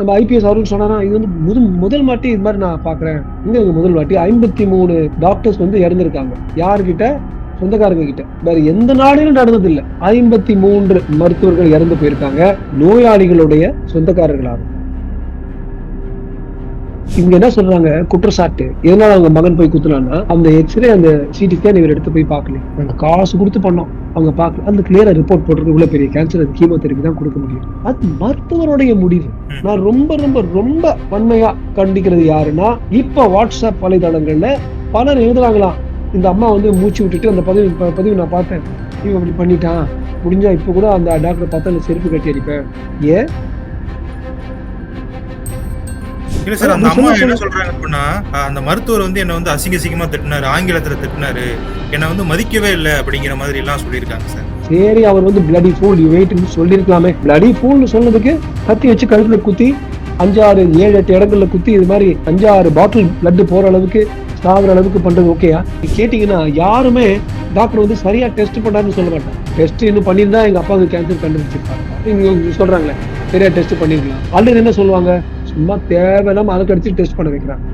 நம்ம ஐபிஎஸ் அருண் சொன்னா இது வந்து முதல் முதல் வாட்டி இது மாதிரி நான் பாக்குறேன். இங்க இங்க முதல் வாட்டி ஐம்பத்தி மூணு டாக்டர்ஸ் வந்து இறந்துருக்காங்க. யாருக்கிட்ட சொந்தக்காரங்க கிட்ட வேற எந்த நாடிலும் நடந்தது இல்லை ஐம்பத்தி மூன்று மருத்துவர்கள் இறந்து போயிருக்காங்க. நோயாளிகளுடைய சொந்தக்காரர்களாக. இவங்க என்ன சொல்றாங்க? குற்றச்சாட்டு. எதனால அவங்க மகன் போய் குத்துனான்னா அந்த எக்ஸ்ரே அந்த சிடி ஸ்கேன் இவர் எடுத்து போய் பார்க்கல. நாங்க காசு கொடுத்து பண்ணோம். அவங்க பார்க்கல. அந்த கிளியரா ரிப்போர்ட் போட்டிருக்கு. இவ்வளவு பெரிய கேன்சர் அது கீமோதெரபி தான் கொடுக்க முடியும். அது மருத்துவருடைய முடிவு. நான் ரொம்ப ரொம்ப ரொம்ப வன்மையா கண்டிக்கிறது யாருன்னா இப்ப வாட்ஸ்அப் வலைதளங்கள்ல பலர் எழுதுறாங்களாம். இந்த அம்மா வந்து மூச்சு விட்டுட்டு அந்த பதிவு பதிவு நான் பார்த்தேன். இவன் அப்படி பண்ணிட்டான். முடிஞ்சா இப்ப கூட அந்த டாக்டர் பார்த்தா அந்த செருப்பு கட்டி அடிப்பேன். ஏன்? இல்ல சார் அந்த அம்மா என்ன சொல்றாங்க அப்படின்னா அந்த மருத்துவர் வந்து என்ன வந்து அசிங்க அசிங்கமா திட்டினாரு ஆங்கிலத்துல திட்டினாரு. என்ன வந்து மதிக்கவே இல்லை அப்படிங்கிற மாதிரி எல்லாம் சொல்லியிருக்காங்க சார். சரி அவர் வந்து பிளடி ஃபூல் வெயிட்னு சொல்லியிருக்கலாமே. பிளடி ஃபூல்னு சொன்னதுக்கு கத்தி வச்சு கழுத்துல குத்தி அஞ்சாறு ஏழு எட்டு இடங்கள்ல குத்தி இது மாதிரி அஞ்சாறு பாட்டில் பிளட் போற அளவுக்கு சாகுற அளவுக்கு பண்றது ஓகேயா கேட்டீங்கன்னா யாருமே டாக்டர் வந்து சரியா டெஸ்ட் பண்ணாருன்னு சொல்ல மாட்டாங்க. டெஸ்ட் இன்னும் பண்ணியிருந்தா எங்க அப்பாவுக்கு கேன்சர் கண்டுபிடிச்சிருப்பாங்க இங்க சொல்றாங்களே சரியா டெஸ்ட் பண்ணிருக்கலாம். அல்லது என்ன சொல்லுவாங்க? சும்மா தேவையில்லாம அதை கடிச்சு டெஸ்ட் பண்ண வைக்கிறாங்க.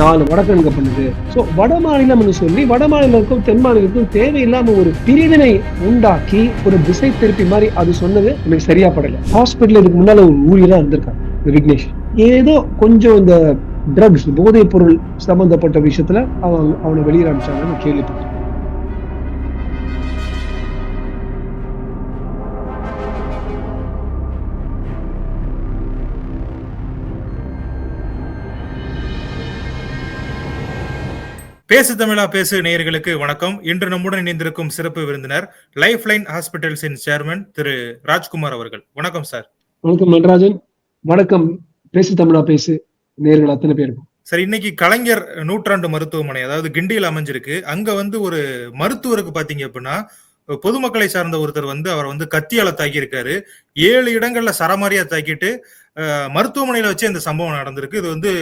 நாலு வடக்கணுங்க பண்ணுது. ஸோ வட மாநிலம்னு சொல்லி வட மாநிலத்துக்கும் தென் மாநிலத்துக்கும் தேவையில்லாம ஒரு பிரிவினை உண்டாக்கி ஒரு திசை திருப்பி மாதிரி அது சொன்னது எனக்கு சரியா படல. ஹாஸ்பிட்டல் இதுக்கு முன்னால ஒரு ஊழியரா இருந்திருக்காங்க விக்னேஷ். ஏதோ கொஞ்சம் இந்த ட்ரக்ஸ் போதைப் பொருள் சம்பந்தப்பட்ட விஷயத்துல அவன் அவனை வெளியே அனுப்பிச்சாங்கன்னு கேள்விப்பட்டேன். பேசு தமிழா பேசு நேயர்களுக்கு வணக்கம். இன்று நம்முடன் இணைந்திருக்கும் சிறப்பு விருந்தினர் லைஃப் லைன் ஹாஸ்பிட்டல்ஸின் சேர்மன் திரு ராஜ்குமார் அவர்கள். வணக்கம் சார் வணக்கம் நடராஜன் வணக்கம் பேசு தமிழா பேசு நேர்கள் அத்தனை பேருக்கும். சார் இன்னைக்கு கலைஞர் நூற்றாண்டு மருத்துவமனை அதாவது கிண்டியில் அமைஞ்சிருக்கு. அங்க வந்து ஒரு மருத்துவருக்கு பாத்தீங்க அப்படின்னா பொதுமக்களை சார்ந்த ஒருத்தர் வந்து அவர் வந்து கத்தியால தாக்கியிருக்காரு. ஏழு இடங்கள்ல சரமாரியா தாக்கிட்டு மருத்துவமனையில வச்சு இந்த சம்பவம் நடந்திருக்கு. இது வந்து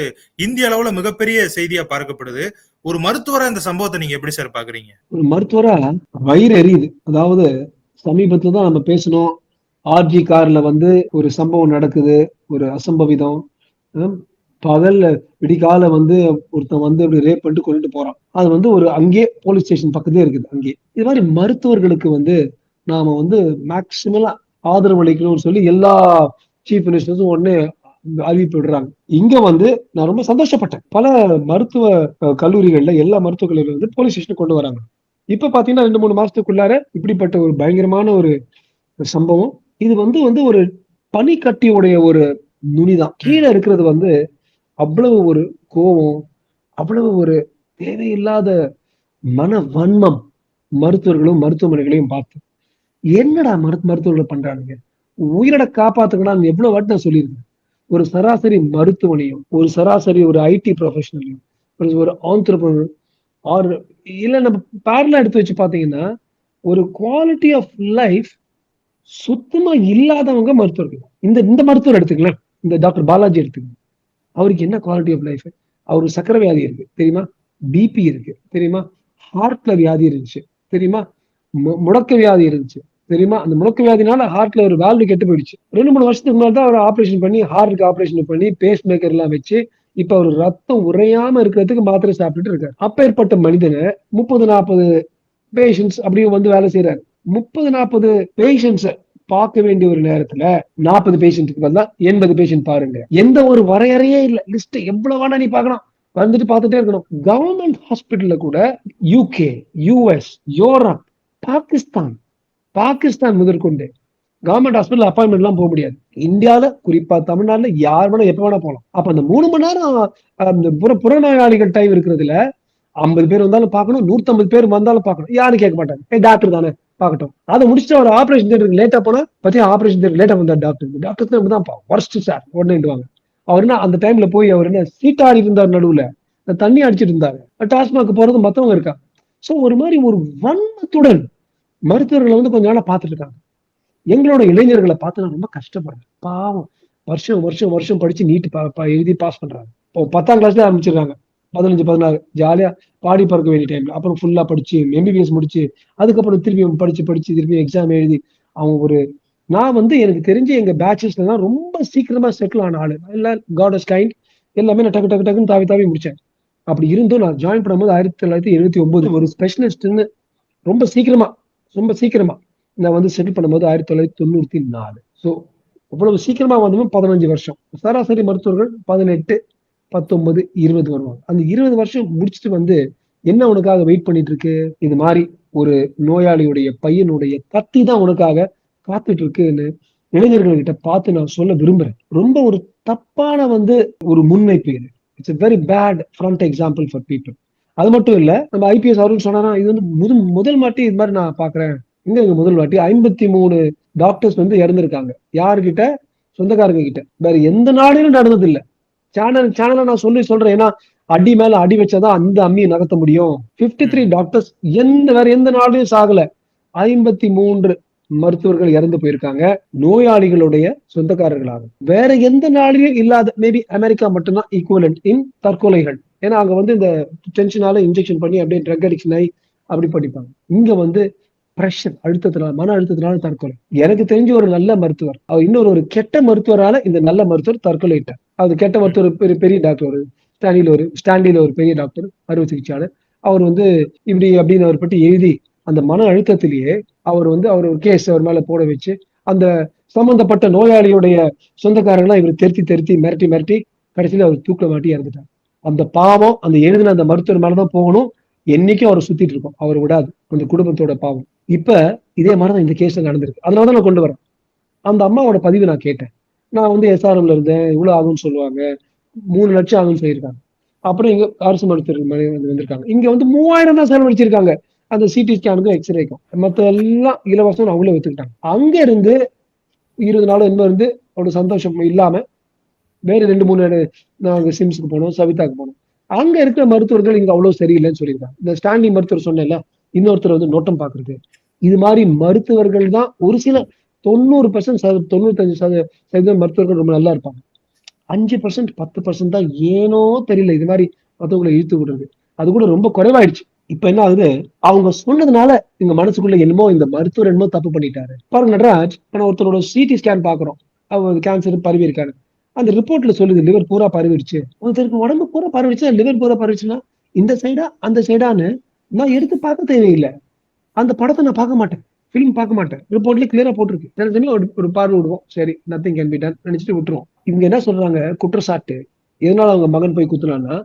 இந்திய அளவுல மிகப்பெரிய செய்தியா பார்க்கப்படுது. ஒரு மருத்துவரா இந்த சம்பவத்தை நீங்க எப்படி சார் பாக்குறீங்க? ஒரு மருத்துவரா வயிறு எரியுது. அதாவது சமீபத்துல தான் நம்ம பேசணும் ஆர்ஜி கார்ல வந்து ஒரு சம்பவம் நடக்குது. ஒரு அசம்பவிதம். பகல்ல விடிகால வந்து ஒருத்தன் வந்து அப்படி ரேப் பண்ணிட்டு கொண்டுட்டு போறான். அது வந்து ஒரு அங்கேயே போலீஸ் ஸ்டேஷன் பக்கத்துலயே இருக்குது அங்கேயே இது மாதிரி மருத்துவர்களுக்கு வந்து நாம வந்து மேக்சிமலா ஆதரவு அளிக்கணும்னு சொல்லி எல்லா சீஃப் மினிஸ்டர்ஸும் உடனே அறிவிப்பு விடுறாங்க. இங்க வந்து நான் ரொம்ப சந்தோஷப்பட்டேன். பல மருத்துவ கல்லூரிகள்ல எல்லா மருத்துவக் கல்லூரிகள் வந்து போலீஸ் ஸ்டேஷன் கொண்டு வராங்க. இப்ப பாத்தீங்கன்னா ரெண்டு மூணு மாசத்துக்குள்ளார இப்படிப்பட்ட ஒரு பயங்கரமான ஒரு சம்பவம். இது வந்து வந்து ஒரு பனிக்கட்டியுடைய ஒரு நுனிதான். கீழே இருக்கிறது வந்து அவ்வளவு ஒரு கோபம் அவ்வளவு ஒரு தேவையில்லாத மன வன்மம் மருத்துவர்களும் மருத்துவமனைகளையும் பார்த்து. என்னடா மரு மருத்துவர்கள் பண்றானுங்க? உயிரை காப்பாத்துக்கணும் எவ்வளவு வாட்டி நான் சொல்லியிருக்கேன். ஒரு சராசரி மருத்துவனையும் ஒரு சராசரி ஒரு ஐடி ப்ரொஃபஷனலையும் ஒரு ஒரு ஆந்திரப்பனர் ஆர் இல்ல நம்ம பேரலாம் எடுத்து வச்சு பாத்தீங்கன்னா ஒரு குவாலிட்டி ஆஃப் லைஃப் சுத்தமா இல்லாதவங்க மருத்துவர்கள் இந்த இந்த மருத்துவர் எடுத்துக்கலாம் இந்த டாக்டர் பாலாஜி எடுத்துக்கலாம் அவருக்கு என்ன குவாலிட்டி ஆஃப் லைஃப் அவருக்கு சக்கரை வியாதி இருக்கு. தெரியுமா? பிபி இருக்கு. தெரியுமா? ஹார்ட்ல வியாதி இருந்துச்சு. தெரியுமா? முடக்க வியாதி இருந்துச்சு. தெரியுமா? அந்த முழக்க வியாதினால ஹார்ட்ல ஒரு வேல்வு கெட்டு போயிடுச்சு. ரெண்டு மூணு வருஷத்துக்கு முன்னாடி தான் அவர் ஆபரேஷன் பண்ணி ஹார்ட்டுக்கு ஆபரேஷன் பண்ணி பேஸ் மேக்கர் எல்லாம் வச்சு இப்ப அவர் ரத்தம் உறையாம இருக்கிறதுக்கு மாத்திரை சாப்பிட்டுட்டு இருக்காரு. அப்பேற்பட்ட மனிதனை முப்பது நாற்பது பேஷண்ட்ஸ் அப்படியே வந்து வேலை செய்யறாரு முப்பது நாற்பது பேஷண்ட்ஸ் பார்க்க வேண்டிய ஒரு நேரத்துல நாற்பது பேஷண்ட்டுக்கு பதிலா எண்பது பேஷண்ட் பாருங்க. எந்த ஒரு வரையறையே இல்ல. லிஸ்ட் எவ்வளவு வேணா நீ பார்க்கலாம். வந்துட்டு பார்த்துட்டே இருக்கணும். கவர்மெண்ட் ஹாஸ்பிட்டல்ல கூட UK US Europe Pakistan Pakistan முதற்கொண்டு கவர்மெண்ட் ஹாஸ்பிட்டல் அப்பாயின்மெண்ட் எல்லாம் போக முடியாது. இந்தியால குறிப்பா தமிழ்நாட்டுல யார் வேணா எப்ப வேணா போகலாம் அப்ப அந்த மூணு மணி நேரம் அந்த புற புறநோயாளிகள் டைம் இருக்கிறதுல ஐம்பது பேர் வந்தாலும் பார்க்கணும் நூத்தம்பது பேர் வந்தாலும் பார்க்கணும். யாரும் கேட்க மாட்டாங்க. ஏ டாக்டர் தானே? பார்க்கட்டும். அதை முடிச்சுட்டு அவர் ஆபரேஷன் தேட்டருக்கு லேட்டா போனா பத்தி ஆபரேஷன் தேட்டர் லேட்டா வந்தார் டாக்டர் டாக்டர் தான் தான் ஒர்ஸ்ட் சார் உடனேடுவாங்க அவர் என்ன அந்த டைம்ல போய் அவர் என்ன சீட்டாடி இருந்தார் நடுவுல. தண்ணி அடிச்சிட்டு இருந்தாரு. டாஸ்மாக் போறது மத்தவங்க இருக்கா சோ ஒரு மாதிரி ஒரு வன்மத்துடன் மருத்துவர்களை வந்து கொஞ்ச நாளாக பார்த்துட்டு இருக்காங்க. எங்களோட இளைஞர்களை பார்த்து நான் ரொம்ப கஷ்டப்படுறேன். பாவம். வருஷம் வருஷம் வருஷம் படிச்சு நீட்டு எழுதி பாஸ் பண்றாங்க. இப்போ பத்தாம் கிளாஸ்ல ஆரம்பிச்சிடுறாங்க பதினஞ்சு பதினாறு ஜாலியா பாடி பறக்க வேண்டிய டைம்ல அப்புறம் ஃபுல்லா படிச்சு எம்பிபிஎஸ் முடிச்சு அதுக்கப்புறம் திருப்பி படிச்சு படிச்சு திருப்பி எக்ஸாம் எழுதி அவங்க ஒரு நான் வந்து எனக்கு தெரிஞ்சு எங்க பேட்சஸ்ல தான் ரொம்ப சீக்கிரமா செட்டில் ஆன ஆளு. எல்லாம் காடஸ் கைண்ட் எல்லாமே நான் டக்கு டக்கு டக்குன்னு தாவி தாவி முடிச்சேன். அப்படி இருந்தும் நான் ஜாயின் பண்ணும்போது ஆயிரத்தி தொள்ளாயிரத்தி எழுபத்தி ஒன்பது ஒரு ஸ்பெஷலிஸ்ட்னு ரொம்ப சீக்கிரமா ரொம்ப சீக்கிரமா நான் வந்து செட்டில் பண்ணும்போது ஆயிரத்தி தொள்ளாயிரத்தி தொண்ணூத்தி நாலு. ஸோ இவ்வளவு சீக்கிரமா வந்தவங்க பதினஞ்சு வருஷம். சராசரி மருத்துவர்கள் பதினெட்டு பத்தொன்பது இருபது வருவாங்க. அந்த இருபது வருஷம் முடிச்சுட்டு வந்து என்ன உனக்காக வெயிட் பண்ணிட்டு இருக்கு இது மாதிரி ஒரு நோயாளியுடைய பையனுடைய கத்தி தான் உனக்காக காத்துட்டு இருக்குன்னு இளைஞர்கள்கிட்ட பார்த்து நான் சொல்ல விரும்புறேன். ரொம்ப ஒரு தப்பான வந்து ஒரு முன்வைப்பு இது. It's a very bad friend example for people அது மட்டும் இல்ல நம்ம ஐபிஎஸ் அவர்கள் சொன்னா இது வந்து முதல் முதல் வாட்டி இது மாதிரி நான் பாக்குறேன். இங்க முதல் வாட்டி? ஐம்பத்தி மூணு டாக்டர்ஸ் வந்து இறந்திருக்காங்க. யாருக்கிட்ட? சொந்தக்காரங்க கிட்ட வேற எந்த நாடிலும் நடந்தது இல்ல சேனல் சேனலை நான் சொல்லி சொல்றேன். ஏன்னா அடி மேல அடி வச்சாதான் அந்த அம்மியை நகர்த்த முடியும். 53 த்ரீ டாக்டர்ஸ் எந்த வேற எந்த நாடுலயும் சாகல. ஐம்பத்தி மூன்று மருத்துவர்கள் இறந்து போயிருக்காங்க. நோயாளிகளுடைய சொந்தக்காரர்களாக. வேற எந்த நாளிலும் இல்லாத மேபி அமெரிக்கா மட்டும்தான் ஈக்குவலண்ட் இன் தற்கொலைகள். ஏன்னா அங்க வந்து இந்த டென்ஷனால இன்ஜெக்ஷன் பண்ணி அப்படியே ட்ரக் அடிக்ஷன் ஆகி அப்படி படிப்பாங்க. இங்க வந்து பிரஷர் அழுத்தத்தினால மன அழுத்தத்தினால தற்கொலை. எனக்கு தெரிஞ்ச ஒரு நல்ல மருத்துவர். அவர் இன்னொரு ஒரு கெட்ட மருத்துவரால இந்த நல்ல மருத்துவர் தற்கொலைட்டார் அது கெட்ட மருத்துவர் பெரிய பெரிய டாக்டர் ஒரு ஸ்டாண்டில ஒரு ஸ்டாண்டில ஒரு பெரிய டாக்டர் அறுவை சிகிச்சையாளர். அவர் வந்து இப்படி அப்படின்னு அவர் பற்றி எழுதி அந்த மன அழுத்தத்திலேயே அவர் வந்து அவர் ஒரு கேஸ் அவர் மேல போட வச்சு அந்த சம்பந்தப்பட்ட நோயாளியுடைய சொந்தக்காரங்களாம் இவர் தெருத்தி தெருத்தி மிரட்டி மிரட்டி கடைசியில அவர் தூக்கில மாட்டி இறந்துட்டார். அந்த பாவம் அந்த எழுதின அந்த மருத்துவர் மேலதான் போகணும். என்னைக்கும் அவரை சுத்திட்டு இருக்கோம். அவர் விடாது. அந்த குடும்பத்தோட பாவம். இப்ப இதே மாதிரிதான் இந்த கேஸ்ல நடந்திருக்கு. அதனாலதான் நான் கொண்டு வரேன். அந்த அம்மாவோட பதிவு நான் கேட்டேன். நான் வந்து எஸ்ஆர்எம்ல இருந்தேன். இவ்வளவு ஆகும்னு சொல்லுவாங்க. மூணு லட்சம் ஆகும்னு சொல்லியிருக்காங்க. அப்புறம் இங்க அரசு மருத்துவர் வந்து வந்திருக்காங்க. இங்க வந்து மூவாயிரம் தான் செலவழிச்சிருக்காங்க. அந்த சிடி ஸ்கேனுக்கும் எக்ஸ்ரேக்கும் மத்த எல்லாம் இலவசம் அவங்களே ஒத்துக்கிட்டாங்க. அங்க இருந்து இருபது நாள் இன்னும் இருந்து ஒரு சந்தோஷம் இல்லாம வேற ரெண்டு மூணு நாங்க சிம்ஸுக்கு போனோம் சவிதாக்கு போனோம். அங்க இருக்கிற மருத்துவர்கள் இங்க அவ்வளவு சரியில்லைன்னு சொல்லியிருக்காங்க. இந்த ஸ்டான்லி மருத்துவர் சொன்னேன்ல இன்னொருத்தர் வந்து நோட்டம் பாக்குறது இது மாதிரி மருத்துவர்கள் தான் ஒரு சில தொண்ணூறு பர்சன்ட் தொண்ணூத்தஞ்சு சத- சதவீதம் மருத்துவர்கள் ரொம்ப நல்லா இருப்பாங்க. அஞ்சு பர்சன்ட் பத்து பர்சன்ட் தான் ஏனோ தெரியல. இது மாதிரி மற்றவங்களை இழுத்து விடுறது. அது கூட ரொம்ப குறைவாயிடுச்சு. இப்ப என்ன ஆகுது? அவங்க சொன்னதுனால எங்க மனசுக்குள்ள என்னமோ இந்த மருத்துவர் என்னமோ தப்பு பண்ணிட்டாரு. பாருங்க நடராஜ் இப்ப நான் ஒருத்தரோட சிடி ஸ்கேன் பாக்குறோம் அவங்க கேன்சர் பரவி இருக்காரு. அந்த ரிப்போர்ட்ல சொல்லுது லிவர் பூரா பரவிடுச்சு. ஒருத்தருக்கு உடம்பு பூரா பரவிடுச்சு? லிவர் பூரா பரவிடுச்சுன்னா இந்த சைடா அந்த சைடான்னு நான் எடுத்து பார்க்க தேவையில்லை. அந்த படத்தை நான் பார்க்க மாட்டேன். ஃபிலிம் பார்க்க மாட்டேன். ரிப்போர்ட்ல கிளியரா போட்டிருக்கு. சில சமயம் ஒரு ஒரு பார்வை விடுவோம். சரி நத்திங் கேன் பி டன் நினைச்சிட்டு விட்டுருவோம். இவங்க என்ன சொல்றாங்க குற்றச்சாட்டு. எதனால அவங்க மகன் போய் குத்துனான்னா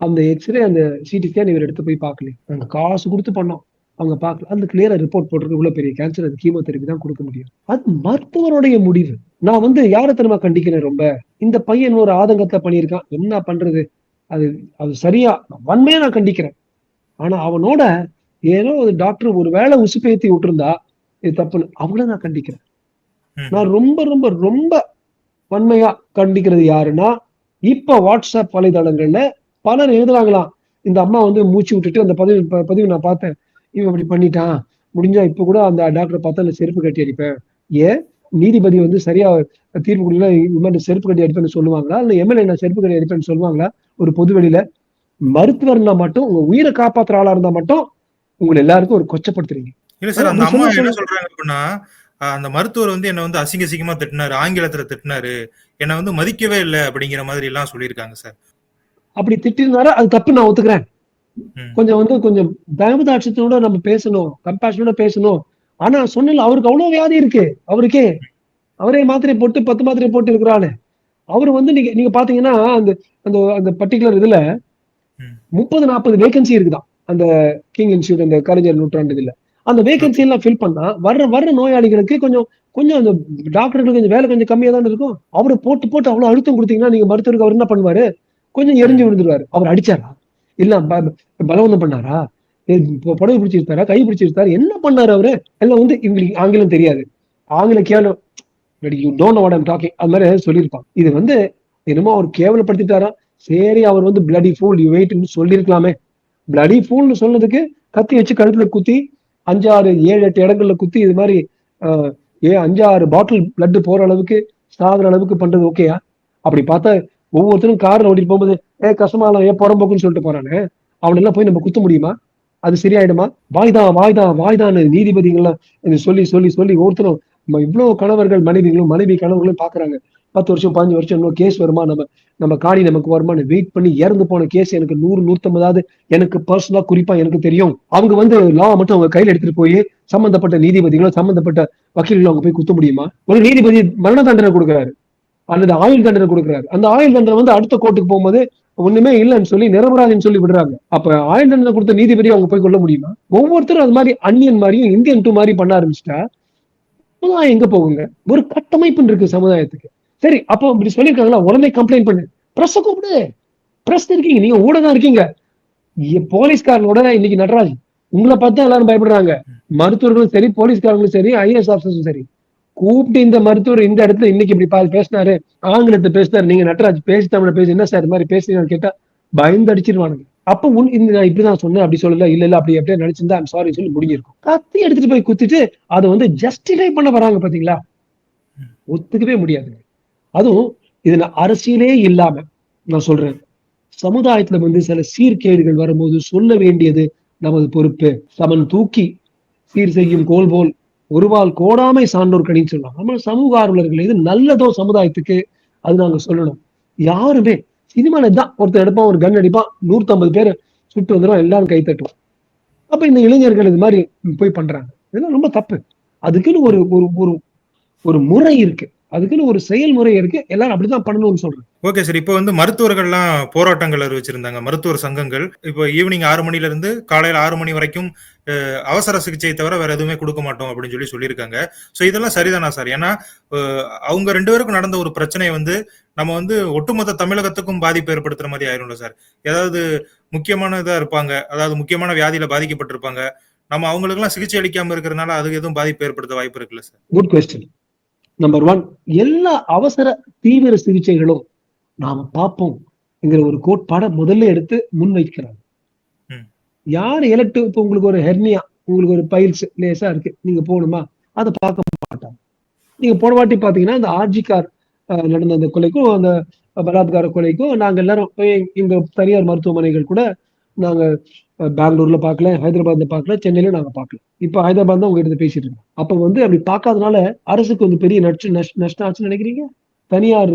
அந்த எக்ஸ்ரே அந்த சிடி ஸ்கேன் இவர் எடுத்து போய் பார்க்கல நாங்க காசு கொடுத்து பண்ணோம். அவங்க பார்க்கல. அந்த கிளியரா ரிப்போர்ட் போட்டிருக்கு. இவ்வளவு பெரிய கேன்சர் அது கீமோதெரபி தான் கொடுக்க முடியும். அது மருத்துவருடைய முடிவு. நான் வந்து யாரை தெரியுமா கண்டிக்கிறேன் ரொம்ப? இந்த பையன் ஒரு ஆதங்கத்தை பண்ணியிருக்கான். என்ன பண்றது? அது அது சரியா? வன்மையா நான் கண்டிக்கிறேன். ஆனா அவனோட ஏதோ ஒரு டாக்டர் ஒரு வேலை உசுப்பேத்தி விட்டுருந்தா இது தப்புன்னு. அவங்கள நான் கண்டிக்கிறேன். நான் ரொம்ப ரொம்ப ரொம்ப வன்மையா கண்டிக்கிறது யாருன்னா இப்ப வாட்ஸ்அப் வலைதளங்கள்ல பலர் எழுதுறாங்களாம். இந்த அம்மா வந்து மூச்சு விட்டுட்டு அந்த பதிவு பதிவு நான் பார்த்தேன். இவன் இப்படி பண்ணிட்டான். முடிஞ்சா இப்ப கூட அந்த டாக்டரை பார்த்தா நான் செருப்பு கட்டி அடிப்பேன். ஏன்? நீதிபதி வந்து சரியா தீர்ப்பு கொடுக்கல இது மாதிரி செருப்பு கட்டி அடிப்பேன்னு சொல்லுவாங்களா? இல்ல எம்எல்ஏ நான் செருப்பு கட்டி அடிப்பேன்னு சொல்லுவாங்களா? ஒரு பொது வெளியில. மருத்துவர்னா மட்டும் உங்க உயிரை காப்பாத்துற ஆளா இருந்தா மட்டும் உங்களை எல்லாருக்கும் ஒரு கொச்சப்படுத்துறீங்க. இல்ல சார் அந்த அம்மா என்ன சொல்றாங்க அப்படின்னா அந்த மருத்துவர் வந்து என்ன வந்து அசிங்க அசிங்கமா திட்டினாரு ஆங்கிலத்துல திட்டினாரு. என்னை வந்து மதிக்கவே இல்லை அப்படிங்கிற மாதிரி எல்லாம் சொல்லியிருக்காங்க சார். அப்படி திட்டிருந்தாரா? அது தப்பு நான் ஒத்துக்கிறேன். கொஞ்சம் வந்து கொஞ்சம் தயவுதாட்சத்தோட நம்ம பேசணும் கம்பேஷனோட பேசணும். ஆனா சொன்னல அவருக்கு அவ்வளவு வியாதி இருக்கு. அவருக்கே. அவரே மாத்திரை போட்டு பத்து மாத்திரை போட்டு இருக்கிறாரு அவர் வந்து நீங்க நீங்க பாத்தீங்கன்னா அந்த அந்த அந்த பர்டிகுலர் இதுல. முப்பது நாற்பது வேகன்சி இருக்குதான். அந்த கிங் இன்ஸ்டியூட் அந்த கலைஞர் நூற்றாண்டு இதுல அந்த வேகன்சி எல்லாம் ஃபில் பண்ணா வர்ற வர்ற நோயாளிகளுக்கு கொஞ்சம் கொஞ்சம் அந்த டாக்டர்களுக்கு கொஞ்சம் வேலை கொஞ்சம் கம்மியா தான் இருக்கும். அவரு போட்டு போட்டு அவ்வளவு அழுத்தம் கொடுத்தீங்கன்னா நீங்க மருத்துவருக்கு அவர் என்ன பண்ணுவாரு? கொஞ்சம் எரிஞ்சு விழுந்துருவாரு. அவர் அடிச்சாரா? இல்ல பலவந்தம் பண்ணாரா? புடவை பிடிச்சிருத்தாரா கை பிடிச்சிருத்தாரு என்ன பண்ணாரு அவரு? எல்லாம் வந்து இவங்களுக்கு ஆங்கிலம் தெரியாது. ஆங்கிலம் கேவலம் you don't what I'm talking அது மாதிரி சொல்லியிருப்பான். இது வந்து என்னமோ அவர் கேவலப்படுத்திட்டாரா? சரி அவர் வந்து பிளடி ஃபூல் யூ வெயிட்னு சொல்லியிருக்கலாமே. பிளடி ஃபூல்னு சொன்னதுக்கு கத்தி வச்சு கழுத்துல குத்தி அஞ்சாறு ஏழு எட்டு இடங்கள்ல குத்தி இது மாதிரி ஏ அஞ்சாறு பாட்டில் blood போற அளவுக்கு சாகுற அளவுக்கு பண்றது ஓகேயா அப்படி பார்த்தா ஒவ்வொருத்தரும் கார்ல ஓட்டிட்டு போகும்போது ஏ கஷ்டமாலாம் ஏன் புறம்போக்குன்னு சொல்லிட்டு போறானே. அவனெல்லாம் போய் நம்ம குத்த முடியுமா? அது சரியாயிடுமா? வாய்தான் வாய்தான் வாய்தான் நீதிபதிகள்லாம் சொல்லி சொல்லி சொல்லி ஒவ்வொருத்தரும் நம்ம இவ்வளவு கணவர்கள் மனைவிகளும் மனைவி கணவர்களும் பாக்குறாங்க. பத்து வருஷம் பாஞ்சு வருஷம் இன்னும் கேஸ் வருமா? நம்ம நம்ம காணி நமக்கு வருமானு வெயிட் பண்ணி இறந்து போன கேஸ் எனக்கு நூறு நூத்தம்பதாவது எனக்கு பர்சனலா குறிப்பா எனக்கு தெரியும். அவங்க வந்து லா மட்டும் அவங்க கையில எடுத்துட்டு போய் சம்பந்தப்பட்ட நீதிபதிகளோ சம்பந்தப்பட்ட வக்கீல்களோ அவங்க போய் குத்த முடியுமா? ஒரு நீதிபதி மரண தண்டனை கொடுக்குறாரு. அல்லது ஆயுள் தண்டனை கொடுக்குறாரு. அந்த ஆயுள் தண்டனை வந்து அடுத்த கோர்ட்டுக்கு போகும்போது ஒண்ணுமே இல்லைன்னு சொல்லி நிரபராதின்னு சொல்லி விடுறாங்க. அப்ப ஆயுள் தண்டனை கொடுத்த நீதிபதி அவங்க போய் கொள்ள முடியுமா? ஒவ்வொருத்தரும் அது மாதிரி அன்னியன் மாதிரியும் இந்தியன் டூ மாதிரி பண்ண ஆரம்பிச்சிட்டா சமுதாயம் எங்க போகுங்க? ஒரு கட்டமைப்பு இருக்கு சமுதாயத்துக்கு. சரி அப்போ இப்படி சொல்லியிருக்காங்களா? உடனே கம்ப்ளைண்ட் பண்ணு. பிரஸ் கூப்பிடு. பிரஸ் இருக்கீங்க. நீங்க ஊடகம் இருக்கீங்க. போலீஸ்காரன் போலீஸ்காரனோட இன்னைக்கு நடராஜ். உங்களை பார்த்து எல்லாரும் பயப்படுறாங்க. மருத்துவர்களும் சரி போலீஸ்காரங்களும் சரி ஐஏஎஸ் ஆஃபீஸரும் சரி. கூப்பிட்டு இந்த மருத்துவர் இந்த இடத்துல இன்னைக்கு இப்படி பால் பேசினாரு ஆங்கிலத்தை பேசினாரு நீங்க நட்ராஜ் பேசி தமிழ பேசி என்ன சார் இது மாதிரி பேசுறீங்கன்னு கேட்டா பயந்து அடிச்சிருவானுங்க அப்ப உன் இந்த நான் இப்படிதான் சொன்னேன் அப்படி சொல்லல இல்ல இல்ல அப்படி அப்படியே நினைச்சிருந்தா சாரி சொல்லி முடிஞ்சிருக்கும். கத்தி எடுத்துட்டு போய் குத்திட்டு அதை வந்து ஜஸ்டிஃபை பண்ண வராங்க பாத்தீங்களா? ஒத்துக்கவே முடியாதுங்க. அதுவும் இதுல அரசியலே இல்லாம நான் சொல்றேன். சமுதாயத்துல வந்து சில சீர்கேடுகள் வரும்போது சொல்ல வேண்டியது நமது பொறுப்பு. சமன் தூக்கி சீர் செய்யும் கோல் போல் ஒருவாள் கோடாமை சான்றோர் கணின்னு சொல்லுவாங்க. நம்ம சமூக ஆர்வலர்கள் இது நல்லதோ சமுதாயத்துக்கு அது நாங்க சொல்லணும். யாருமே சினிமால தான் ஒருத்தர் எடுப்பான் ஒரு கன் அடிப்பான் நூத்தம்பது பேர் சுட்டு வந்துடும் எல்லாரும் கை தட்டுவோம். அப்ப இந்த இளைஞர்கள் இது மாதிரி போய் பண்றாங்க. இதெல்லாம் ரொம்ப தப்பு. அதுக்குன்னு ஒரு ஒரு ஒரு ஒரு முறை இருக்கு. அதுக்குன்னு ஒரு செயல்முறை இருக்கு. எல்லாரும் அப்படிதான் பண்ணணும்னு சொல்றேன். ஓகே சார் இப்போ வந்து மருத்துவர்கள்லாம் போராட்டங்கள் அறிவிச்சிருந்தாங்க. மருத்துவர் சங்கங்கள். இப்போ ஈவினிங் ஆறு மணில இருந்து காலையில ஆறு மணி வரைக்கும் அவசர சிகிச்சை தவிர வேற எதுவுமே கொடுக்க மாட்டோம் அப்படின்னு சொல்லி சொல்லியிருக்காங்க. ஸோ இதெல்லாம் சரிதானா சார் ஏன்னா அவங்க ரெண்டு பேருக்கும் நடந்த ஒரு பிரச்சனை வந்து நம்ம வந்து ஒட்டுமொத்த தமிழகத்துக்கும் பாதிப்பு ஏற்படுத்துற மாதிரி ஆயிரும்ல சார் ஏதாவது முக்கியமானதா இருப்பாங்க. அதாவது முக்கியமான வியாதியில பாதிக்கப்பட்டிருப்பாங்க. நம்ம அவங்களுக்குலாம் சிகிச்சை அளிக்காம இருக்கிறதுனால அது எதுவும் பாதிப்பு ஏற்படுத்த வாய்ப்பு இருக்குல்ல sir good question number one எல்லா அவசர தீவிர சிகிச்சைகளும் நாம பார்ப்போம் என்கிற ஒரு கோட்பாடை முதல்ல எடுத்து முன்வைக்கிறாங்க. யார் எலக்டிவ் இப்போ உங்களுக்கு ஒரு ஹெர்னியா உங்களுக்கு ஒரு பைல்ஸ் லேசா இருக்கு. நீங்க போகணுமா? அதை பார்க்க மாட்டாங்க. நீங்க போன வாட்டி பாத்தீங்கன்னா இந்த ஆர்ஜி கார் நடந்த அந்த கொலைக்கும் அந்த பலாத்கார கொலைக்கும் நாங்க எல்லாரும் எங்க தனியார் மருத்துவமனைகள் கூட நாங்க பெங்களூர்ல பார்க்கல ஹைதராபாத்ல பார்க்கல சென்னையில நாங்க பார்க்கல இப்போ ஹைதராபாத் தான் உங்ககிட்ட பேசிட்டு இருக்கோம். அப்போ வந்து அப்படி பார்க்காதனால அரசுக்கு வந்து பெரிய நஷ்ட நஷ்டம் ஆச்சுன்னு நினைக்கிறீங்க? தனியார்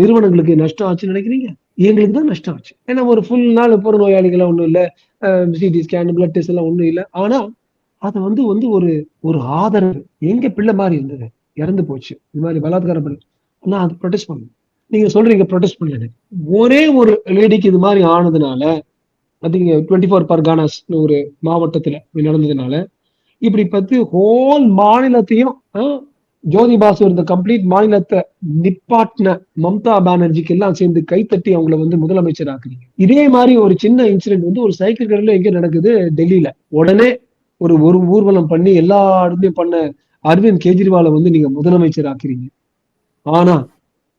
நிறுவனங்களுக்கு நஷ்டம் ஆச்சுன்னு நினைக்கிறீங்க? எங்களுக்கு தான் நஷ்டம் ஆச்சு. ஏன்னா ஒரு ஃபுல் நாள் போகிற நோயாளிகள்லாம் ஒன்றும் இல்லை சிடி ஸ்கேன் பிளட் டெஸ்ட் எல்லாம் ஒன்றும் இல்லை. ஆனா அது வந்து வந்து ஒரு ஒரு ஆதரவு. எங்க பிள்ளை மாதிரி இருந்தது. இறந்து போச்சு. இது மாதிரி பலாத்காரம் பண்ணி நான் அது ப்ரொடெஸ்ட் பண்ணேன். நீங்க சொல்றீங்க ப்ரொடெஸ்ட் பண்ணல ஒரே ஒரு லேடிக்கு இது மாதிரி ஆனதுனால அது டுவெண்ட்டி ஃபோர் பர்கானாஸ் ஒரு மாவட்டத்துல நடந்ததுனால இப்படி பார்த்து ஹோல் மாநிலத்தையும் ஜோதி பாசு இருந்த கம்ப்ளீட் மாநிலத்தை நிப்பாட்டின மம்தா பானர்ஜிக்கு எல்லாம் சேர்ந்து கைத்தட்டி அவங்கள வந்து முதலமைச்சர் ஆக்குறீங்க இதே மாதிரி ஒரு சின்ன இன்சிடென்ட் வந்து ஒரு சைக்கிள் கடையில எங்க நடக்குது? டெல்லியில. உடனே ஒரு ஒரு ஊர்வலம் பண்ணி எல்லா இடத்துலயும் பண்ண அரவிந்த் கெஜ்ரிவாலை வந்து நீங்க முதலமைச்சர் ஆக்குறீங்க ஆனா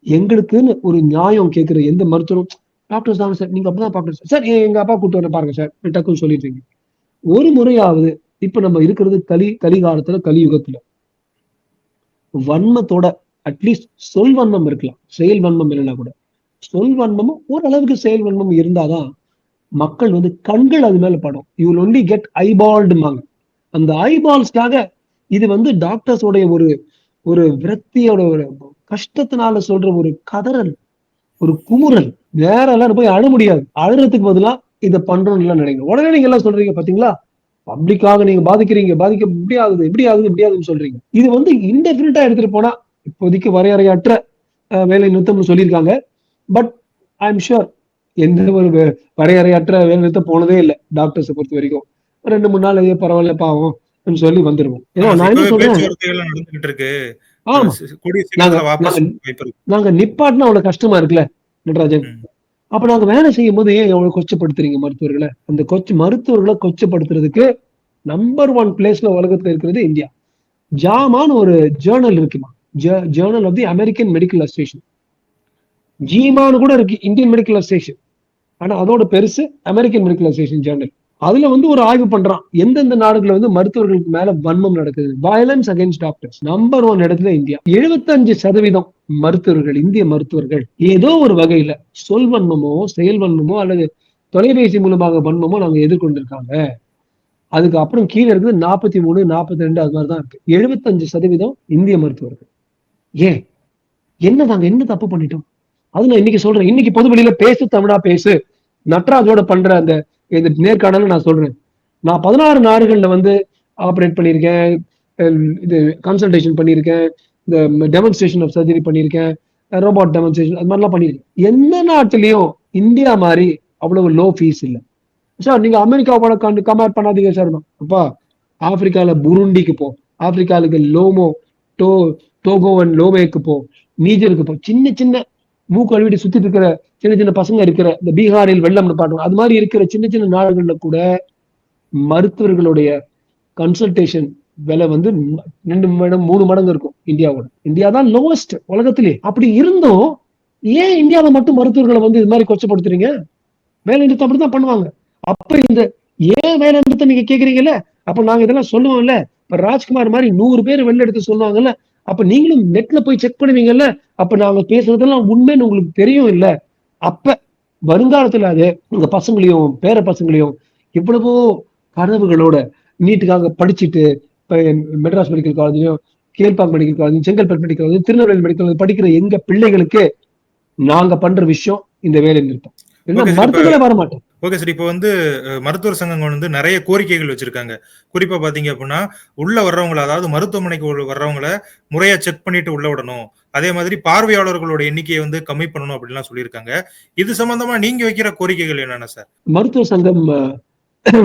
எங்களுக்குன்னு ஒரு நியாயம் கேட்கிற எந்த மருத்துவரும் டாக்டர்ஸ் தான் சார்? நீங்க அப்பதான் பாக்கணும் சார். சார் எங்க அப்பா கூட்டு வர பாருங்க சார். டக்குன்னு சொல்லிடுறீங்க ஒரு முறையாவது இப்ப நம்ம இருக்கிறது கலி கலிகாலத்துல கலியுகத்துல வன்மத்தோட அட்லீஸ்ட் சொல் வன்மம் இருக்கலாம். செயல் வன்மம் இல்லைன்னா கூட. சொல் வன்மமும் ஓரளவுக்கு செயல் வன்மம் இருந்தாதான் மக்கள் வந்து கண்கள் அது மேல படும். யூ வில் ஒன்லி கெட் ஐபால்டுமாங்க அந்த ஐபால்ஸ்க்காக இது வந்து டாக்டர்ஸ் உடைய ஒரு ஒரு விரக்தியோட ஒரு கஷ்டத்தினால சொல்ற ஒரு கதறல். ஒரு குமுறல். வேற எல்லாரும் போய் அழ முடியாது. அழுறதுக்கு பதிலா இதை பண்றோம்னு எல்லாம் நினைக்கிறேன் உடனே நீங்க எல்லாம் சொல்றீங்க பாத்தீங்களா? பப்ளிக்காக நீங்க பாதிக்கிறீங்க பாதிக்க இப்படி ஆகுது இப்படி ஆகுது இப்படி ஆகுதுன்னு சொல்றீங்க. இது வந்து இன்டெஃபினட்டா எடுத்துட்டு போனா இப்போதைக்கு வரையறையற்ற வேலை நிறுத்தம்னு சொல்லியிருக்காங்க. பட் ஐ எம் ஷுர் எந்த ஒரு வரையறையற்ற வேலை நிறுத்தம் போனதே இல்லை டாக்டர்ஸை பொறுத்த வரைக்கும். ரெண்டு மூணு நாள் பரவாயில்ல பாவம் சொல்லி வந்துருவோம். நாங்க- நிப்பாட்டினா அவ்வளவு கஷ்டமா இருக்குல்ல நடராஜன். அப்ப நாங்க வேலை செய்யும் போது ஏன் எவ்வளவு கொச்சப்படுத்துறீங்க மருத்துவர்களை? அந்த கொச்சு மருத்துவர்களை கொச்சப்படுத்துறதுக்கு நம்பர் ஒன் பிளேஸ்ல உலகத்துல இருக்கிறது இந்தியா. ஜாமான்னு ஒரு ஜேர்னல் இருக்குமா? Journal of the American medical association ஜீமான்னு கூட இருக்கு இந்தியன் மெடிக்கல் அசோசியேஷன் ஆனா அதோட பெருசு அமெரிக்கன் மெடிக்கல் அசோசியேஷன் ஜேர்னல் அதுல வந்து ஒரு ஆய்வு பண்றான். எந்தெந்த நாடுகள்ல வந்து மருத்துவர்களுக்கு மேல வன்மம் நடக்குது? Violence against doctors number one இடத்துல இந்தியா. 75% சதவீதம் மருத்துவர்கள் இந்திய மருத்துவர்கள் ஏதோ ஒரு வகையில சொல் வன்மமோ செயல் வன்மமோ அல்லது தொலைபேசி மூலமாக வன்மமோ நாங்க எதிர்கொண்டிருக்காங்க. அதுக்கு அப்புறம் கீழே இருக்குது நாற்பத்தி மூணு நாற்பத்தி ரெண்டு அது மாதிரி தான் இருக்கு. எழுபத்தஞ்சு சதவீதம் இந்திய மருத்துவர்கள். ஏன்? என்ன நாங்க என்ன தப்பு பண்ணிட்டோம்? அது நான் இன்னைக்கு சொல்றேன். இன்னைக்கு பொது வெளியில பேசு தமிழா பேசு. நட்ராஜோட பண்ற அந்த இந்த நேர்காணல நான் சொல்றேன். நான் பதினாறு நாடுகள்ல வந்து ஆப்ரேட் பண்ணியிருக்கேன். இது கன்சல்டேஷன் பண்ணியிருக்கேன். இந்த டெமான்ஸ்ட்ரேஷன் ஆஃப் சர்ஜரி பண்ணியிருக்கேன். ரோபோட் டெமான்ஸ்ட்ரேஷன் அது மாதிரிலாம் பண்ணியிருக்கேன். எந்த நாட்டிலையும் இந்தியா மாதிரி அவ்வளவு லோ ஃபீஸ் இல்லை. சார் நீங்க அமெரிக்காவோட கண்டு கம்பேர் பண்ணாதீங்க சார் அப்பா ஆப்பிரிக்கால புருண்டிக்கு போ. ஆப்பிரிக்காலுக்கு லோமோ டோ டோகோ அண்ட் லோமேக்கு போ. நீஜருக்கு போ. சின்ன சின்ன மூக்கு அழுவிட்டு சுத்திட்டு இருக்கிற சின்ன சின்ன பசங்க இருக்கிற இந்த பீகாரில் வெள்ளம்னு பாட்டுவோம் அது மாதிரி இருக்கிற சின்ன சின்ன நாடுகள்ல கூட மருத்துவர்களுடைய கன்சல்டேஷன் விலை வந்து ரெண்டு மடம் மூணு மடங்கு இருக்கும் இந்தியாவோட. இந்தியா தான் லோவஸ்ட் உலகத்திலே. அப்படி இருந்தும் ஏன் இந்தியாவில மட்டும் மருத்துவர்களை வந்து இது மாதிரி கொச்சப்படுத்துறீங்க? வேலை நிறுத்தம் அப்படிதான் பண்ணுவாங்க. அப்ப இந்த ஏன் வேலை நிறுத்தம் நீங்க கேக்குறீங்கல்ல? அப்ப நாங்க இதெல்லாம் சொல்லுவோம்ல. இப்ப ராஜ்குமார் மாதிரி நூறு பேர் வெளில எடுத்து சொல்லுவாங்கல்ல அப்ப நீங்களும் நெட்ல போய் செக் பண்ணுவீங்கல்ல? அப்ப நாங்க பேசுறதெல்லாம் உண்மைன்னு உங்களுக்கு தெரியும் இல்ல? அப்ப வருங்காலத்துல அது உங்க பசங்களையும் பேர பசங்களையும் எவ்வளவோ கனவுகளோட நீட்டுக்காக படிச்சுட்டு இப்ப Madras medical காலேஜையும் Kilpauk medical college Chengalpattu medical college Tirunelveli medical college படிக்கிற எங்க பிள்ளைகளுக்கு நாங்க பண்ற விஷயம் இந்த வேலை நிறுத்தம் இல்லைன்னா Okay, sir. இப்ப- மருத்துவர்களே வர மாட்டோம் ஓகே சார் இப்போ வந்து மருத்துவர் சங்கங்கள் வந்து நிறைய கோரிக்கைகள் வச்சிருக்காங்க. குறிப்பா பாத்தீங்க அப்படின்னா உள்ள வர்றவங்கள அதாவது மருத்துவமனைக்கு வர்றவங்கள முறையா செக் பண்ணிட்டு உள்ள விடணும். அதே மாதிரி பார்வையாளர்களோட எண்ணிக்கையை வந்து கம்மி பண்ணணும் அப்படின்லாம் சொல்லியிருக்காங்க. இது சம்பந்தமா நீங்க வைக்கிற கோரிக்கைகள் என்னென்ன சார் மருத்துவ சங்கம்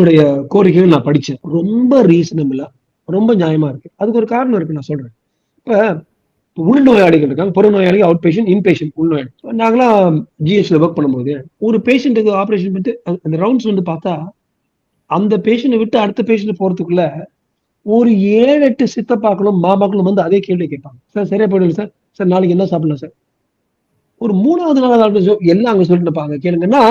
உடைய கோரிக்கைகள் நான் படிச்சேன். ரொம்ப ரீசனபிளா ரொம்ப நியாயமா இருக்கு. அதுக்கு ஒரு காரணம் இருக்கு நான் சொல்றேன். இப்ப உள்நோயாளிகள் இருக்காங்க. புறநோயாளிகள் அவுட் பேஷண்ட் இன்பேஷண்ட் உள்நோயாளி நாங்களாம் ஜிஹெச்ல ஒர்க் பண்ணும்போது ஒரு பேஷண்ட்டுக்கு ஆப்ரேஷன் பண்ணிட்டு அந்த- ரவுண்ட்ஸ் வந்து பார்த்தா அந்த பேஷண்ட்டை விட்டு அடுத்த பேஷண்ட் போறதுக்குள்ள ஒரு ஏழு எட்டு சித்தப்பாக்களும் மாமாக்களும் வந்து அதே கேள்வி கேட்பாங்க. சார் சரியா போயிடுங்க சார். சார் நாளைக்கு என்ன சாப்பிடலாம் சார்? ஒரு மூணாவது நாள் டாக்டர் எல்லாம் அங்க சொல்லிட்டு இருப்பாங்க. கேளுங்கன்னா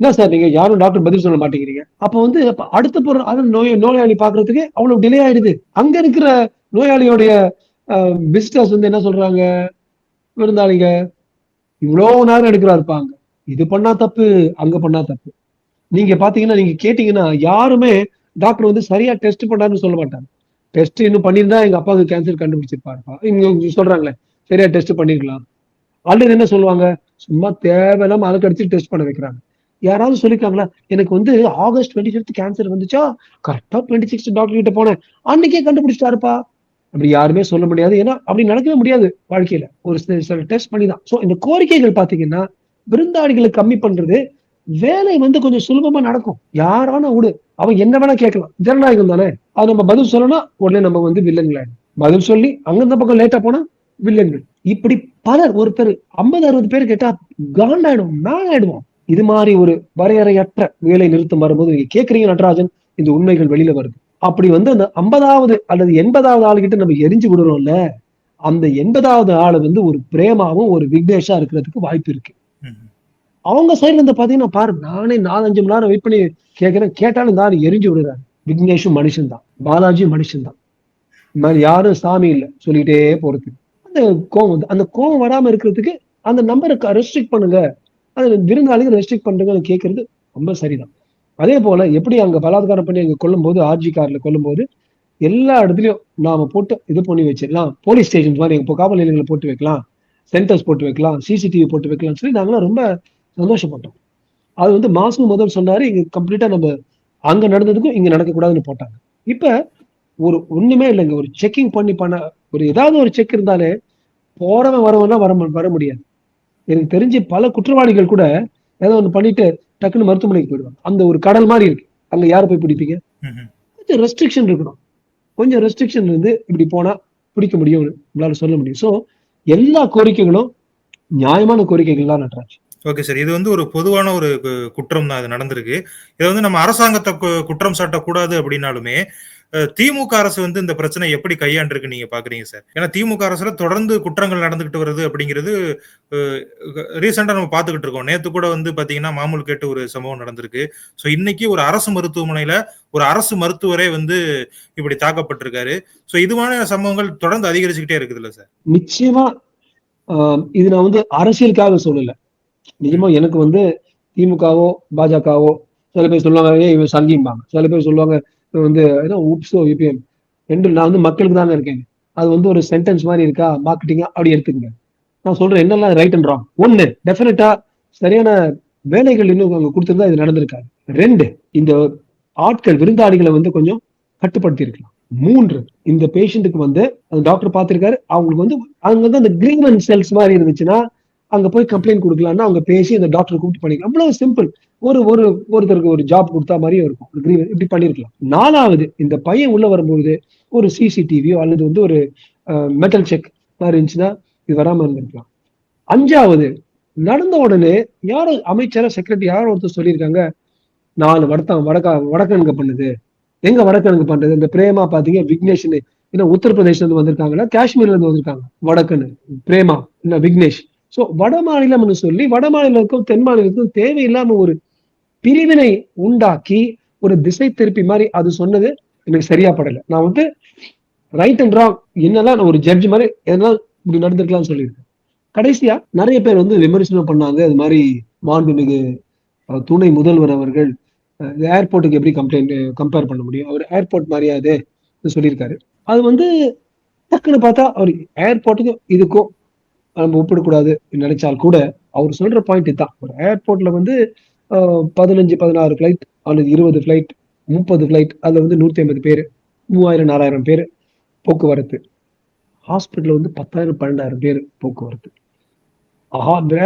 என்ன சார் நீங்க யாரும் டாக்டர் பதில் சொல்ல மாட்டேங்கிறீங்க? அப்ப வந்து அடுத்த பொருள் அது நோய் நோயாளி பாக்குறதுக்கு அவ்வளவு டிலே ஆயிடுது. அங்க இருக்கிற நோயாளியோடைய விசிட்டர்ஸ் வந்து என்ன சொல்றாங்க? விருந்தாளிங்க இவ்வளவு நேரம் எடுக்கிறா இருப்பாங்க இது பண்ணா தப்பு அங்க பண்ணா தப்பு. நீங்க பாத்தீங்கன்னா நீங்க கேட்டீங்கன்னா யாருமே டாக்டர் வந்து சரியா டெஸ்ட் பண்ணாருன்னு சொல்ல மாட்டாங்க. டெஸ்ட் இன்னும் பண்ணியிருந்தா எங்க அப்பாவுக்கு கேன்சர் கண்டுபிடிச்சிருப்பாருப்பா. இங்க சொல்றாங்களே சரியா டெஸ்ட் பண்ணிருக்கலாம். ஆல்ரெடி என்ன சொல்லுவாங்க? சும்மா தேவையில்லாம அதுக்கு அடிச்சு டெஸ்ட் பண்ண வைக்கிறாங்க. யாராவது சொல்லிருக்காங்களா? எனக்கு வந்து ஆகஸ்ட் டுவெண்ட்டி ஃபிஃப்த் கேன்சர் வந்துச்சா? கரெக்டா டுவெண்ட்டி சிக்ஸ் டாக்டர் கிட்ட போனேன். அன்னைக்கே கண்டுபிடிச்சிட்டாருப்பா. அப்படி யாருமே சொல்ல முடியாது. ஏன்னா அப்படி நடக்கவே முடியாது வாழ்க்கையில. ஒரு சில சில டெஸ்ட் பண்ணி தான் ஸோ இந்த கோரிக்கைகள் பாத்தீங்கன்னா விருந்தாளிகளை கம்மி பண்றது வேலை வந்து கொஞ்சம் சுலபமா நடக்கும். யாரான விடு அவன் என்ன வேணா கேட்கலாம். ஜனநாயகம் தானே? அது நம்ம பதில் சொல்லணும் உடனே நம்ம வந்து வில்லன்கள் பதில் சொல்லி அங்கிருந்த பக்கம் லேட்டா போனா வில்லன்கள். இப்படி பலர் ஒருத்தர் ஐம்பது அறுபது பேர் கேட்டா காண்டாயிடும் மேல ஆயிடுவோம் இது மாதிரி ஒரு வரையறையற்ற வேலை நிறுத்தம் வரும்போது நீங்க கேக்குறீங்க நடராஜன். இந்த உண்மைகள் வெளியில வருது. அப்படி வந்து அந்த ஐம்பதாவது அல்லது எண்பதாவது ஆளுகிட்ட நம்ம எரிஞ்சு விடுறோம்ல அந்த எண்பதாவது ஆளு வந்து ஒரு பிரேமாவும் ஒரு விக்னேஷா இருக்கிறதுக்கு வாய்ப்பு இருக்கு. அவங்க சைடுல இருந்து பாத்தீங்கன்னா பாரு நானே நாலஞ்சு மணி நேரம் வெயிட் பண்ணி கேட்கிறேன் கேட்டாலும் ஆளு எரிஞ்சு விடுறாரு. விக்னேஷும் மனுஷன் தான். பாலாஜியும் மனுஷன் தான். இந்த மாதிரி யாரும் சாமி இல்லை. சொல்லிட்டே போறது. அந்த கோவம் வந்து அந்த கோவம் வராம இருக்கிறதுக்கு அந்த நம்பரை ரெஸ்ட்ரிக்ட் பண்ணுங்க. அது விருந்தாளிகள் ரெஸ்ட்ரிக்ட் பண்ணுங்கன்னு கேட்கறது ரொம்ப சரிதான். அதே போல எப்படி அங்க பலாத்காரம் பண்ணி அங்க கொல்லும் போது ஆர்ஜி கார்ல கொல்லும் போது எல்லா இடத்துலயும் நாம போட்டு இது பண்ணி வச்சிடலாம். போலீஸ் ஸ்டேஷன் மாதிரி இப்போ காவல் நிலையங்களை போட்டு வைக்கலாம். சென்டர்ஸ் போட்டு வைக்கலாம். சிசிடிவி போட்டு வைக்கலாம்னு சொல்லி நாங்களாம் ரொம்ப சந்தோஷப்பட்டோம். அது வந்து மாசம் முதல் சொன்னாரு இங்க கம்ப்ளீட்டா நம்ம அங்க நடந்ததுக்கும் இங்க நடக்கக்கூடாதுன்னு போட்டாங்க. இப்ப ஒரு ஒண்ணுமே இல்லைங்க. ஒரு செக்கிங் பண்ணி பண்ண ஒரு ஏதாவது ஒரு செக் இருந்தாலே போறவன் வரவன்லாம் வர வர முடியாது. எனக்கு தெரிஞ்சு பல குற்றவாளிகள் கூட ஏதோ ஒன்று பண்ணிட்டு டக்குன்னு மருத்துவமனைக்கு போயிடுவாங்க. அந்த ஒரு கடல் மாதிரி இருக்கு. அங்க யாரை போய் பிடிப்பீங்க. கொஞ்சம் ரெஸ்ட்ரிக்ஷன் இருக்கணும். கொஞ்சம் ரெஸ்ட்ரிக்ஷன் இருந்து இப்படி போனா பிடிக்க முடியும் நம்மளால சொல்ல முடியும். சோ எல்லா கோரிக்கைகளும் நியாயமான கோரிக்கைகள் தான் நட்ராஜ். ஓகே சார் இது வந்து ஒரு பொதுவான ஒரு குற்றம் தான். அது நடந்திருக்கு. இதை வந்து நம்ம அரசாங்கத்தை குற்றம் சாட்டக்கூடாது அப்படின்னாலுமே திமுக அரசு வந்து இந்த பிரச்சனை எப்படி கையாண்டிருக்கு நீங்க பாக்குறீங்க சார்? ஏன்னா திமுக அரசுல தொடர்ந்து குற்றங்கள் நடந்துகிட்டு வருது அப்படிங்கிறது ரீசெண்டா நம்ம பாத்துக்கிட்டு இருக்கோம். நேத்து கூட வந்து பாத்தீங்கன்னா மாமூல் கேட்டு ஒரு சம்பவம் நடந்திருக்கு. ஸோ இன்னைக்கு ஒரு அரசு மருத்துவமனையில ஒரு அரசு மருத்துவரே வந்து இப்படி தாக்கப்பட்டிருக்காரு. ஸோ இதுவான சம்பவங்கள் தொடர்ந்து அதிகரிச்சுக்கிட்டே இருக்குதுல்ல சார்? நிச்சயமா இது நான் வந்து அரசியலுக்காக சொல்லல. நிஜமா எனக்கு வந்து திமுகவோ பாஜகவோ சில பேர் சொல்லுவாங்க ஏய் இவன் சங்கிம்பாங்க. சில பேர் சொல்லுவாங்க வந்து ஏதோ உப்ஸோ யூபிஎம் ரெண்டு நான் வந்து மக்களுக்கு தாங்க இருக்கேன். அது வந்து ஒரு சென்டென்ஸ் மாதிரி இருக்கா? மார்க்கெட்டிங்கா அப்படி எடுத்துக்கங்க. நான் சொல்றேன் என்னெல்லாம் ரைட் அண்ட் ராங் ஒன்னு டெஃபினட்டா சரியான வேலைகள் இன்னும் அங்க கொடுத்துருந்தா இது நடந்திருக்காது. ரெண்டு இந்த ஆட்கள் விருந்தாளிகளை வந்து கொஞ்சம் கட்டுப்படுத்தி இருக்கலாம் மூன்று இந்த பேஷண்ட்டுக்கு வந்து அந்த டாக்டர் பார்த்திருக்காரு அவங்களுக்கு வந்து அங்க வந்து அந்த கிரீவன் செல்ஸ் மாதிரி இருந்துச்சுன்னா அங்க போய் கம்ப்ளைண்ட் கொடுக்கலாம்னா அவங்க பேசி அந்த டாக்டர் கூப்பிட்டு பண்ணிக்கலாம். அவ்வளவு சிம்பிள் ஒரு ஒரு ஒருத்தருக்கு ஒரு ஜாப் கொடுத்தா மாதிரியும் இருக்கும். இப்படி பண்ணிருக்கலாம். நாலாவது இந்த பையன் உள்ள வரும்போது ஒரு சிசிடிவியோ அல்லது வந்து ஒரு மெட்டல் செக் மாதிரி இருந்துச்சுன்னா இது வராம இருந்திருக்கலாம். அஞ்சாவது நடந்த உடனே யாரோ அமைச்சர செக்ரட்டரி யாரோ ஒருத்தர் சொல்லியிருக்காங்க நாலு வடத்தம் வடக்கா வடக்கணுங்க பண்ணுது. எங்க வடக்கணுங்க பண்றது? இந்த பிரேமா பாத்தீங்க? விக்னேஷ் ஏன்னா உத்தரப்பிரதேஷ்ல இருந்து வந்திருக்காங்களா? காஷ்மீர்ல இருந்து வந்திருக்காங்க. வடக்கனு பிரேமா இல்ல விக்னேஷ். ஸோ வட மாநிலம்னு சொல்லி வட மாநிலத்துக்கும் தென் மாநிலத்துக்கும் தேவையில்லாம ஒரு பிரிவினை உண்டாக்கி ஒரு திசை திருப்பி மாதிரி அது சொன்னது எனக்கு சரியா படல. நான் வந்து ரைட் அண்ட் ராங் என்னெல்லாம் நான் ஒரு ஜட்ஜ் மாதிரி எதனால இப்படி நடந்திருக்கலாம்னு சொல்லியிருக்கேன். கடைசியா நிறைய பேர் வந்து விமர்சனம் பண்ணாங்க. அது மாதிரி மாண்புமிகு துணை முதல்வர் அவர்கள் ஏர்போர்ட்டுக்கு எப்படி கம்ப்ளைண்ட் கம்பேர் பண்ண முடியும்? அவர் ஏர்போர்ட் மாதிரியாது சொல்லியிருக்காரு. அது வந்து டக்குன்னு பார்த்தா அவர் ஏர்போர்ட்டுக்கும் இதுக்கும் நம்ம ஒப்பிடக்கூடாது நினைச்சால் கூட அவர் சொல்ற பாயிண்ட் இதுதான். ஒரு ஏர்போர்ட்ல வந்து பதினஞ்சு பதினாறு ஃபிளைட் அல்லது இருபது ஃபிளைட் முப்பது ஃபிளைட் அதுல வந்து நூத்தி ஐம்பது பேர் மூவாயிரம் நாலாயிரம் பேர் போக்குவரத்து. ஹாஸ்பிட்டல் வந்து பத்தாயிரம் பன்னெண்டாயிரம் பேர் போக்குவரத்து.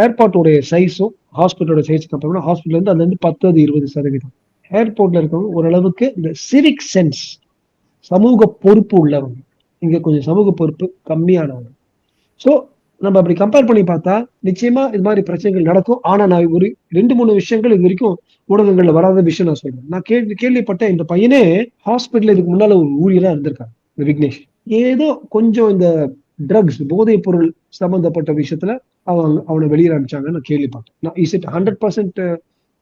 ஏர்போர்ட்டோடைய சைஸும் ஹாஸ்பிட்டலோட சைஸ் கம்பேர் ஹாஸ்பிட்டல் வந்து அது வந்து பத்து இருபது சதவீதம். ஏர்போர்ட்ல இருக்கவங்க ஓரளவுக்கு இந்த சிவிக் சென்ஸ் சமூக பொறுப்பு உள்ளவங்க. இங்க கொஞ்சம் சமூக பொறுப்பு கம்மியானவங்க. ஸோ நம்ம அப்படி கம்பேர் பண்ணி பார்த்தா நிச்சயமா இது மாதிரி பிரச்சனைகள் நடக்கும். ஆனா நான் ஒரு ரெண்டு மூணு விஷயங்கள் இது வரைக்கும் ஊடகங்கள்ல வராத விஷயம் நான் சொல்றேன். நான் கேள்வி கேள்விப்பட்ட இந்த பையனே ஹாஸ்பிட்டல் இதுக்கு முன்னால ஒரு ஊழியரா இருந்திருக்காங்க இந்த விக்னேஷ். ஏதோ கொஞ்சம் இந்த ட்ரக்ஸ் போதைப் பொருள் சம்பந்தப்பட்ட விஷயத்துல அவன் அவனை வெளியே அனுப்பிச்சாங்கன்னு நான் கேள்விப்பட்டேன். நான் is it hundred percent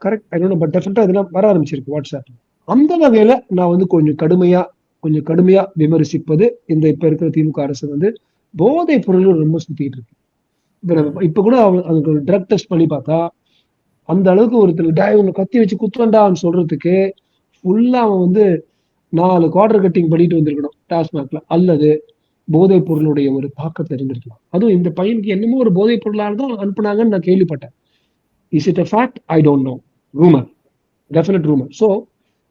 correct I don't but டெஃபினட்டா இதெல்லாம் வர ஆரம்பிச்சிருக்கு வாட்ஸ்அப் அந்த வகையில நான் வந்து கொஞ்சம் கடுமையா கொஞ்சம் கடுமையா விமர்சிப்பது இந்த இப்ப இருக்கிற திமுக அரசு வந்து போதைப் பொருள்கள் ரொம்ப சுத்திட்டு இருக்கு. இப்ப நம்ம இப்ப கூட அவன் அதுக்கு ஒரு ட்ரக் டெஸ்ட் பண்ணி பார்த்தா அந்த அளவுக்கு ஒருத்தர் டே உன்னை கத்தி வச்சு குத்துவண்டான்னு சொல்றதுக்கு ஃபுல்லா அவன் வந்து நாலு குவார்டர் கட்டிங் பண்ணிட்டு வந்திருக்கணும் டாஸ்மாக்ல அல்லது போதைப் பொருளுடைய ஒரு தாக்கத்தை இருந்திருக்கலாம் அதுவும் இந்த பையனுக்கு என்னமோ ஒரு போதைப் பொருளால தான் அனுப்புனாங்கன்னு நான் கேள்விப்பட்டேன். Is it a fact I don't know rumour definite rumour so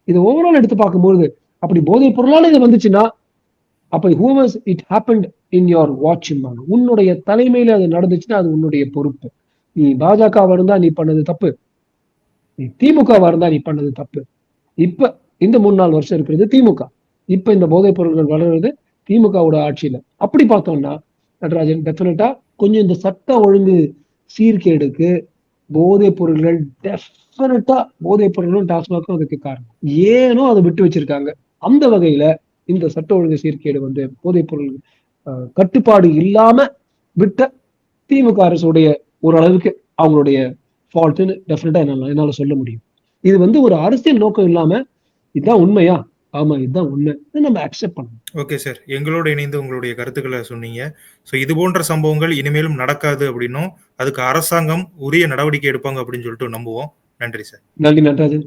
இது ஓவரால் எடுத்து பார்க்கும்போது அப்படி போதைப் பொருளால இது வந்துச்சுன்னா அப்ப whoever's it happened in your வாட்சிம்பாங்க உன்னுடைய தலைமையில அது நடந்துச்சுன்னா அது உன்னுடைய பொறுப்பு. நீ பாஜகவா இருந்தா நீ பண்ணது தப்பு. நீ திமுகவா இருந்தா நீ பண்ணது தப்பு. இப்ப இந்த மூணு நாலு வருஷம் இருக்கிறது திமுக. இப்ப இந்த போதைப் பொருட்கள் வளர்றது திமுகவோட ஆட்சியில. அப்படி பார்த்தோம்னா நடராஜன் டெஃபினட்டா கொஞ்சம் இந்த சட்ட ஒழுங்கு சீர்கேடுக்கு போதைப் பொருள்கள் டெஃபினட்டா போதைப் பொருளும் டாஸ்மாகும் அதுக்கு காரணம். ஏனோ அதை விட்டு வச்சிருக்காங்க. அந்த வகையில இந்த சட்ட ஒழுங்கு சீர்கேடு வந்து போதைப் பொருள் கட்டுப்பாடு இல்லாம விட்ட திமுக அரசுடைய ஓரளவுக்கு அவங்களுடைய ஃபால்ட்னு டெஃபினட்டா என்னால என்னால சொல்ல முடியும். இது வந்து ஒரு அரசியல் நோக்கம் இல்லாம இதுதான் உண்மையா? ஆமா இதுதான் உண்மை. நம்ம அக்செப்ட் பண்ணணும். ஓகே சார் எங்களோட இணைந்து உங்களுடைய கருத்துக்களை சொன்னீங்க. ஸோ இது போன்ற சம்பவங்கள் இனிமேலும் நடக்காது அப்படின்னும் அதுக்கு அரசாங்கம் உரிய நடவடிக்கை எடுப்பாங்க அப்படின்னு சொல்லிட்டு நம்புவோம். நன்றி சார் நன்றி நடராஜன்